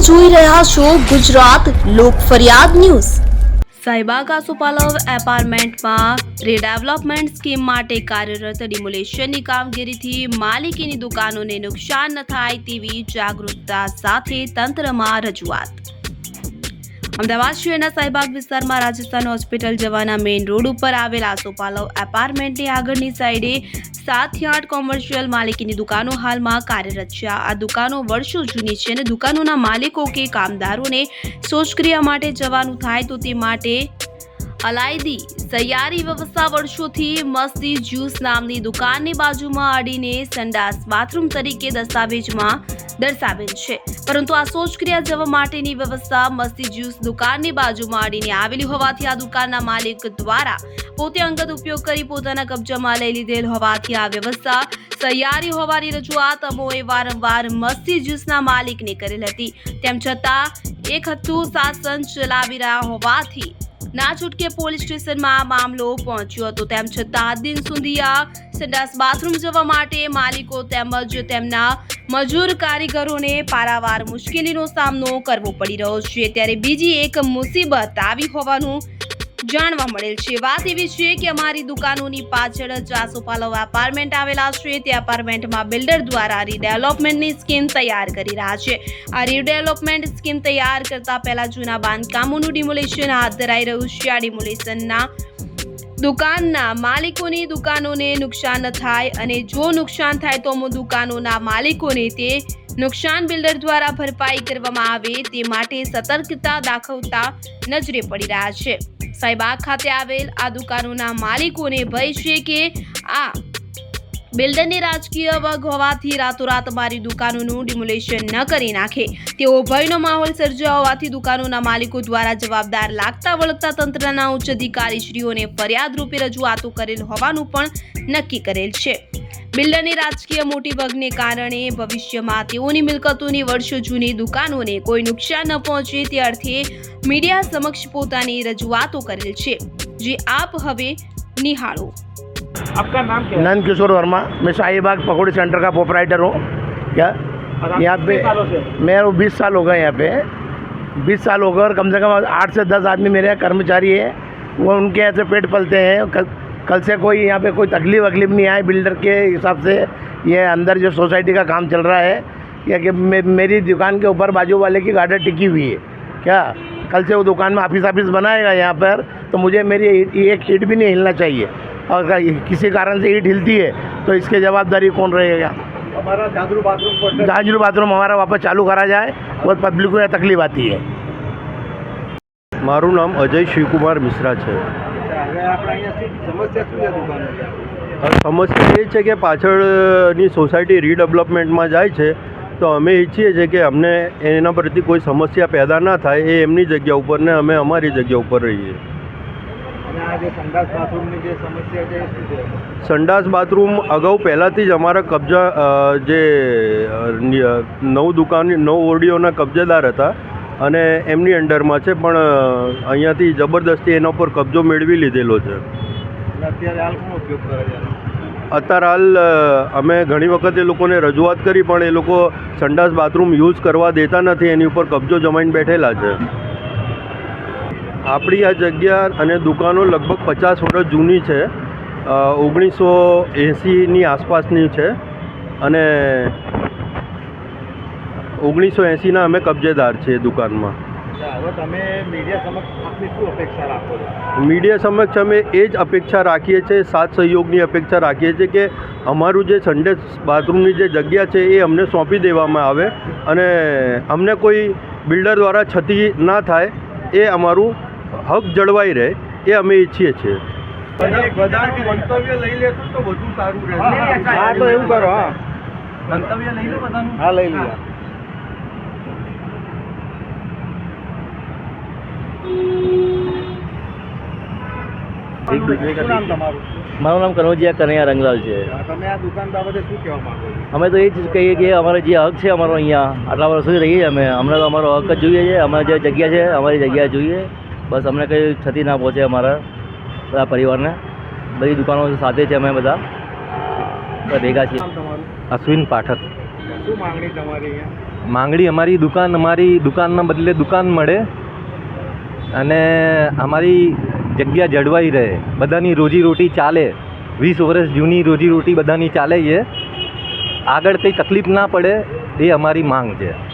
જોઈ રહ્યા છો ગુજરાત લોક ફરિયાદ ન્યૂઝ. સાઈબાગ આસોપાલવ એપાર્ટમેન્ટમાં રીડેવલપમેન્ટ સ્કીમ માટે કાર્યરત ડિમોલેશનની કામગીરીથી માલિકીની દુકાનોને નુકસાન ન થાય તેવી જાગૃતતા સાથે તંત્રમાં રજૂઆત. અમદાવાદ શહેરના સાઈબાગ વિસ્તારમાં રાજસ્થાન હોસ્પિટલ જવાના મેઇન રોડ ઉપર આવેલ આસોપાલવ એપાર્ટમેન્ટની આગળની સાઈડે સાતથી આઠ કોમર્શિયલ માલિકીની દુકાનો હાલમાં કાર્યરત છે. આ દુકાનો વર્ષો જૂની છે અને દુકાનોના માલિકો કે કામદારોને શોષક્રિયા માટે જવાનું થાય તો તે માટે અલાયદી સૈયારી વ્યવસ્થા વર્ષોથી મસ્તી જ્યુસ નામની દુકાનની બાજુમાં અડીને સંડાસ બાથરૂમ તરીકે દસ્તાવેજમાં દર્શાવેલ છે. પરંતુ આ શોચક્રિયા જવા માટેની વ્યવસ્થા મસ્તી જ્યુસ દુકાનની બાજુમાં અડીને આવેલી હોવાથી આ દુકાનના માલિક દ્વારા પોતે અંગત ઉપયોગ કરી પોતાના કબજામાં લઈ લીધેલ હોવાથી આ વ્યવસ્થા તૈયારી હોવાની રજૂઆત અમોએ વારંવાર મસ્તી જ્યુસના માલિકને કરેલ હતી. તેમ છતાં એક હતું શાસન ચલાવી રહ્યા હોવાથી ના છૂટકે પોલીસ સ્ટેશનમાં મામલો પહોંચ્યો હતો. તેમ છતાં આજ દિન આ સંડાસ બાથરૂમ જવા માટે માલિકો તેમજ તેમના મજૂર કારીગરોને પારાવાર મુશ્કેલીનો સામનો કરવો પડી રહ્યો છે. ત્યારે બીજી એક મુસીબત આવી હોવાનું જાણવા મળેલ છે. વાત એવી છે કે અમારી દુકાનોની પાછળ જ આસોપાલવ એપાર્ટમેન્ટ આવેલા છે. તે એપાર્ટમેન્ટમાં બિલ્ડર દ્વારા રીડેવલપમેન્ટની સ્કીમ તૈયાર કરી રહ્યા છે. આ રીડેવલપમેન્ટ સ્કીમ તૈયાર કરતા પહેલા જૂના બાંધકામોનું ડિમોલેશન હાથ ધરાઈ રહ્યું છે. આ ડિમોલેશનના દુકાનના માલિકોની દુકાનોને નુકસાન થાય અને જો નુકસાન થાય તો દુકાનોના માલિકોને તે નુકસાન બિલ્ડર દ્વારા ભરપાઈ કરવામાં આવે તે માટે સતર્કતા દાખવતા નજરે પડી રહ્યા છે. સાઈબાગ ખાતે આવેલ આ દુકાનોના માલિકોને ભય છે કે આ બિલ્ડરની રાજકીય વગ હોવાથી રાતોરાત મારી દુકાનોનું ડિમોલેશન ન કરી નાખે. તેવો ભયનો માહોલ સર્જ્યો હોવાથી દુકાનોના માલિકો દ્વારા જવાબદાર લાગતા વળગતા તંત્રના ઉચ્ચ અધિકારીશ્રીઓને ફરિયાદ રૂપે રજૂઆતો કરેલ હોવાનું પણ નક્કી કરેલ છે. બિલ્ડરની રાજકીય મોટી વગને કારણે ભવિષ્યમાં તેઓની મિલકતોની વર્ષો જૂની દુકાનોને કોઈ નુકસાન ન પહોંચે તે અર્થે મીડિયા સમક્ષ પોતાની રજૂઆતો કરેલ છે. જે આપ હવે નિહાળો. आपका नाम क्या है? नंद किशोर वर्मा। मैं शाहीबाग पकौड़ी सेंटर का प्रोपराइटर हूँ। क्या? यहाँ पे मेरे बीस साल हो गए यहाँ पे। बीस साल हो गए और कम से कम आठ से दस आदमी मेरे यहाँ कर्मचारी है। वो उनके ऐसे पेट पलते हैं। कल, कल से कोई यहाँ पे कोई तकलीफ़ वकलीफ नहीं आए बिल्डर के हिसाब से। ये अंदर जो सोसाइटी का काम चल रहा है या कि मे, मेरी दुकान के ऊपर बाजू वाले की गार्डर टिकी हुई है। क्या? कल से वो दुकान में ऑफ़िस ऑफ़िस बनाएगा यहाँ पर तो मुझे मेरी एक ईट भी नहीं हिलना चाहिए। अगर किसी कारण से ईट हिलती है तो इसकी जवाबदारी कौन रहेगा हमारा जादरू बाथरूम को जहांगीर बाथरूम हमारा वापस चालू करा जाए बहुत पब्लिक को यहाँ तकलीफ आती है મારું નામ અજય શિવકુમાર મિશ્રા છે હવે આપણે અહીંયા શું સમસ્યા શું છે દુકાનની હવે સમસ્યા એ છે કે પાછળની સોસાયટી રીડેવલપમેન્ટમાં જાય છે તો અમે ઈચ્છીએ છીએ કે અમને એના પ્રતિ કોઈ સમસ્યા પેદા ના થાય એ એમની જગ્યા ઉપર ને અમે અમારી જગ્યા ઉપર રહીએ અને આ જે સંડાસ બાથરૂમ અગાઉ પહેલાંથી જ અમારા કબજા જે નવ દુકાન નવ ઓરડીઓના કબજેદાર હતા અને એમની અંડરમાં છે પણ અહીંયાથી જબરદસ્તી એના પર કબજો મેળવી લીધેલો છે. અત્યારે હાલ કોનો ઉપયોગ કરે છે? અત્યારે હાલ અમે ઘણી વખત એ લોકોને રજૂઆત કરી પણ એ લોકો સંડાસ બાથરૂમ યુઝ કરવા દેતા નથી એની ઉપર કબજો જમાઈને બેઠેલા છે. આપણી આ જગ્યા અને દુકાનો લગભગ પચાસ વર્ષ જૂની છે. ઓગણીસો એંસીની આસપાસની છે અને ઓગણીસો એંસીના અમે કબજેદાર છીએ દુકાનમાં. મીડિયા સમક્ષ અમે એ જ અપેક્ષા રાખીએ છીએ સાથ સહયોગની અપેક્ષા રાખીએ છીએ કે અમારું જે સંડે બાથરૂમની જે જગ્યા છે એ અમને સોંપી દેવામાં આવે અને અમને કોઈ બિલ્ડર દ્વારા છતી ના થાય એ અમારું હક જળવાઈ રહે એ અમે ઈચ્છીએ છીએ. હા તો એવું કરો હા. લઈ લો મારું નામ કનોજિયા કનૈયા રંગલાલ છે. તમે આ દુકાન બાબતે શું કહેવા માંગો છો? અમે તો એ જ કહીએ કે અમારો જે હક છે અમારો અહીંયા આટલા વર્ષોથી રહીએ છીએ અમે. અમને તો અમારો હક જ જોઈએ છે અમારી જે જગ્યા છે અમારી જગ્યા જોઈએ. બસ અમને કંઈ ક્ષતિ ના પહોંચે અમારા બધા પરિવારને. બધી દુકાનો સાથે છે અમે બધા. ભેગા છીએ. અશ્વિન પાઠક. શું માંગણી તમારી માંગણી અમારી દુકાન અમારી દુકાનના બદલે દુકાન મળે અને અમારી જગ્યા જળવાઈ રહે. બધાની રોજીરોટી ચાલે. વીસ વર્ષ જૂની રોજીરોટી બધાની ચાલે છે આગળ કંઈ તકલીફ ના પડે એ અમારી માંગ છે.